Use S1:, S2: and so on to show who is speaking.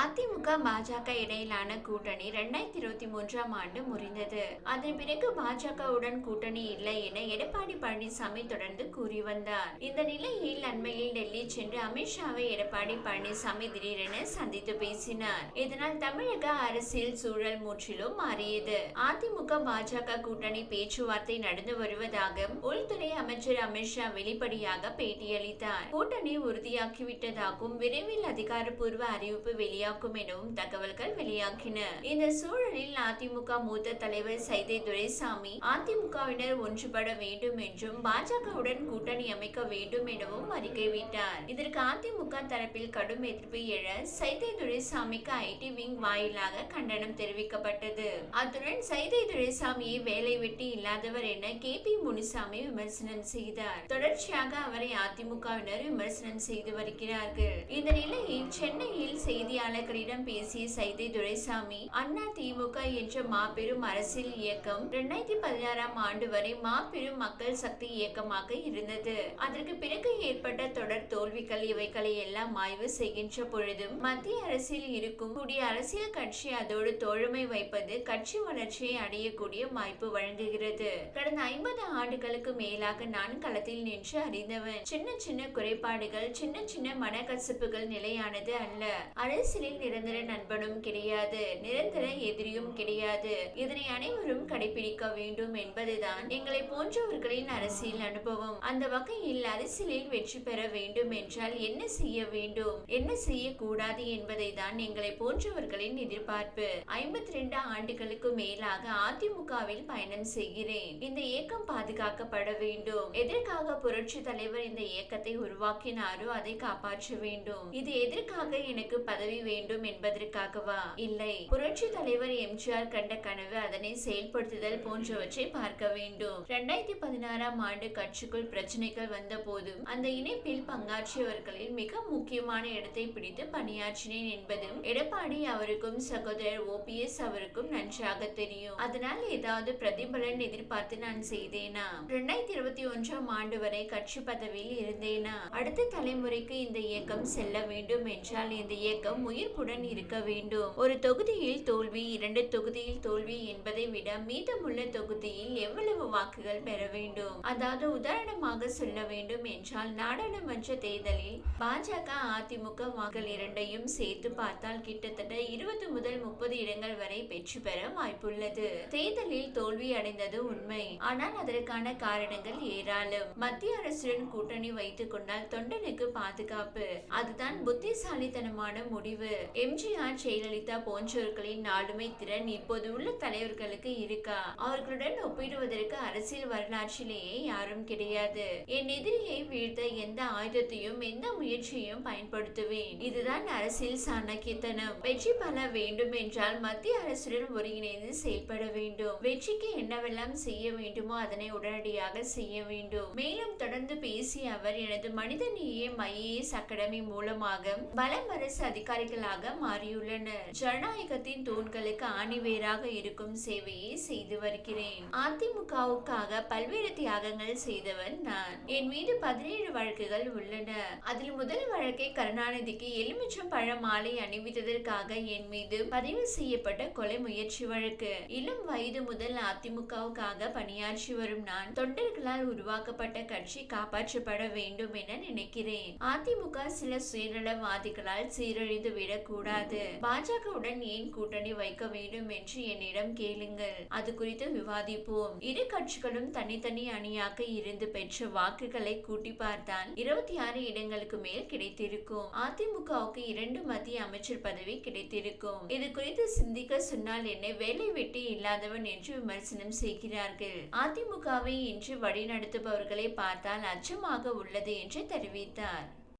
S1: அதிமுக பாஜக இடையிலான கூட்டணி இரண்டாயிரத்தி இருபத்தி மூன்றாம் ஆண்டு முறிந்தது. அதன் பிறகு பாஜகவுடன் கூட்டணி இல்லை என எடப்பாடி பழனிசாமி தொடர்ந்து கூறி வந்தார். இந்த நிலையில் அண்மையில் டெல்லி சென்று அமித்ஷாவை எடப்பாடி பழனிசாமி திடீரென சந்தித்து பேசினார். இதனால் தமிழக அரசியல் சூழல் முற்றிலும் மாறியது. அதிமுக பாஜக கூட்டணி பேச்சுவார்த்தை நடந்து வருவதாக உள்துறை அமைச்சர் அமித்ஷா வெளிப்படையாக பேட்டியளித்தார். கூட்டணி உறுதியாக்கிவிட்டதாகவும் விரைவில் அதிகாரப்பூர்வ அறிவிப்பு வெளியே வெளியாகும் எனவும் தகவல்கள் வெளியாகின. இந்த சூழலில் அதிமுக மூத்த தலைவர் சைதை துரைசாமி அதிமுகவினர் ஒன்றுபட வேண்டும் என்றும் பாஜகவுடன் கூட்டணி அமைக்க வேண்டும் எனவும் அறிக்கை விட்டார். இதற்கு அதிமுக தரப்பில் கடும் எதிர்ப்பு எழ சைதை துரைசாமிக்கு ஐடி விங் வாயிலாக கண்டனம் தெரிவிக்கப்பட்டது. அத்துடன் சைதை துரைசாமியை வேலை வெட்டி இல்லாதவர் என கே பி முனுசாமி விமர்சனம் செய்தார். தொடர்ச்சியாக அவரை அதிமுகவினர் விமர்சனம் செய்து வருகிறார்கள். இந்த நிலையில் சென்னையில் செய்தியாளர் செய்தியாளர்களிடம் பேசிய சைதை துரைசாமி அண்ணா திமுக என்ற மாபெரும் அரசியல் இயக்கம் இரண்டாயிரத்தி பதினாறாம் ஆண்டு வரை மாபெரும் மக்கள் சக்தி இயக்கமாக இருந்தது. அதற்கு பிறகு ஏற்பட்ட தொடர் தோல்விகள் இவைகளை எல்லாம் ஆய்வு செய்கின்ற பொழுதும் மத்திய அரசில் இருக்கும் கூடிய அரசியல் கட்சி அதோடு தோழமை வைப்பது கட்சி வளர்ச்சியை அடையக்கூடிய வாய்ப்பு வழங்குகிறது. கடந்த ஐம்பது ஆண்டுகளுக்கு மேலாக நான் களத்தில் நின்று அறிந்தவன். சின்ன சின்ன குறைபாடுகள் சின்ன சின்ன மனக்கசப்புகள் நிலையானது அல்ல. அரசியல் அரசியலில் நிரந்தர நண்பனும் கிடையாது நிரந்தர எதிரியும் கிடையாது. இதனை அனைவரும் கடைபிடிக்க வேண்டும் என்பதுதான் எங்களை போன்றவர்களின் அரசியல் அனுபவம். அந்த வகையில் அரசியலில் வெற்றி பெற வேண்டும் என்றால் என்ன செய்ய வேண்டும்? என்ன செய்யக்கூடாது என்பதை தான் எங்களை போன்றவர்களின் எதிர்பார்ப்பு. ஐம்பத்தி ரெண்டு ஆண்டுகளுக்கு மேலாக அதிமுகவில் பயணம் செய்கிறேன். இந்த இயக்கம் பாதுகாக்கப்பட வேண்டும். எதற்காக புரட்சி தலைவர் இந்த இயக்கத்தை உருவாக்கினாரோ அதை காப்பாற்ற வேண்டும். இது எதற்காக எனக்கு பதவி வேண்டும் என்பதற்காகவா? இல்லை. புரட்சி தலைவர் எம்ஜிஆர் கண்ட கனவு அதனை செயல்படுத்துதல் போன்றவற்றை பார்க்க வேண்டும். இரண்டாயிரத்தி பதினாறாம் ஆண்டு கட்சிக்குள் பிரச்சனைகள் வந்த போதும் அந்த இணைப்பில் பங்காற்றியவர்களில் மிக முக்கியமான இடத்தை பிடித்து பணியாற்றினேன் என்பதும் எடப்பாடி அவருக்கும் சகோதரர் ஓபிஎஸ் அவருக்கும் நன்றாக தெரியும். அதனால் ஏதாவது பிரதிபலன் எதிர்பார்த்து நான் செய்தேனா? இரண்டாயிரத்தி இருபத்தி ஒன்றாம் ஆண்டு வரை கட்சி பதவியில் இருந்தேனா? அடுத்த தலைமுறைக்கு இந்த இயக்கம் செல்ல வேண்டும் என்றால் இந்த இயக்கம் உயிர்ப்புடன் இருக்க வேண்டும். ஒரு தொகுதியில் தோல்வி இரண்டு தொகுதியில் தோல்வி என்பதை விட மீதமுள்ள தொகுதியில் எவ்வளவு வாக்குகள் பெற வேண்டும்? அதாவது உதாரணமாக சொல்ல வேண்டும் என்றால் நாடாளுமன்ற தேர்தலில் பாஜக அதிமுக வாக்குகள் இரண்டையும் சேர்த்து பார்த்தால் கிட்டத்தட்ட இருபது முதல் முப்பது இடங்கள் வரை பெற்று பெற வாய்ப்புள்ளது. தேர்தலில் தோல்வி அடைந்தது உண்மை. ஆனால் அதற்கான காரணங்கள் ஏராளம். மத்திய அரசுடன் கூட்டணி வைத்துக் கொண்டால் தொண்டனுக்கு பாதுகாப்பு. அதுதான் புத்திசாலித்தனமான முடிவு. எம்ஜிஆர் ஜெயலலிதா போன்றவர்களின் ஆளுமை திறன் இப்போது உள்ள தலைவர்களுக்கு இருக்கா? அவர்களுடன் ஒப்பிடுவதற்கு அரசியல் வரலாற்றிலேயே யாரும் கிடையாது. என் எதிரியை வீழ்த்த எந்த ஆயுதத்தையும் எந்த முயற்சியையும் பயன்படுத்துவேன். இதுதான் அரசியல் சாணக்கியத்தனம். வெற்றி பெற வேண்டும் என்றால் மத்திய அரசுடன் ஒருங்கிணைந்து செயல்பட வேண்டும். வெற்றிக்கு என்னவெல்லாம் செய்ய வேண்டுமோ அதனை உடனடியாக செய்ய வேண்டும். மேலும் தொடர்ந்து பேசிய அவர் எனது மனிதநேய ஐஏஎஸ் அகாடமி மூலமாக பலம் அரசு அதிகாரிகள் சேவைகளாக மாறியுள்ளனர் ஜனநாயகத்தின் தூண்களுக்கு ஆணிவேராக இருக்கும் சேவையை செய்து வருகிறேன். அதிமுகவுக்காக பல்வேறு தியாகங்கள் செய்தவன் நான். என் மீது பதினேழு வழக்குகள் உள்ளன. அதில் முதல் வழக்கை கருணாநிதிக்கு எலுமிச்சம் பழ மாலை அணிவித்ததற்காக என் மீது பதிவு செய்யப்பட்ட கொலை முயற்சி வழக்கு. இளம் வயது முதல் அதிமுகவுக்காக பணியாற்றி வரும் நான் தொண்டர்களால் உருவாக்கப்பட்ட கட்சி காப்பாற்றப்பட வேண்டும் என நினைக்கிறேன். அதிமுக சில சுயநலவாதிகளால் சீரழிந்து விடக்கூடாது. பாஜகவுடன் ஏன் கூட்டணி வைக்க வேண்டும் என்று என்னிடம் கேளுங்கள். அது குறித்து விவாதிப்போம். இரு கட்சிகளும் தனித்தனி அணியாக இருந்து பெற்ற வாக்குகளை கூட்டி பார்த்தால் இருபத்தி ஆறு இடங்களுக்கு மேல் கிடைத்திருக்கும். அதிமுகவுக்கு இரண்டு மத்திய அமைச்சர் பதவி கிடைத்திருக்கும். இது குறித்து சிந்திக்க சொன்னால் என்னை வேலை வெட்டி இல்லாதவன் என்று விமர்சனம் செய்கிறார்கள். அதிமுகவை இன்று வழிநடத்துபவர்களை பார்த்தால் அச்சமாக உள்ளது என்று தெரிவித்தார்.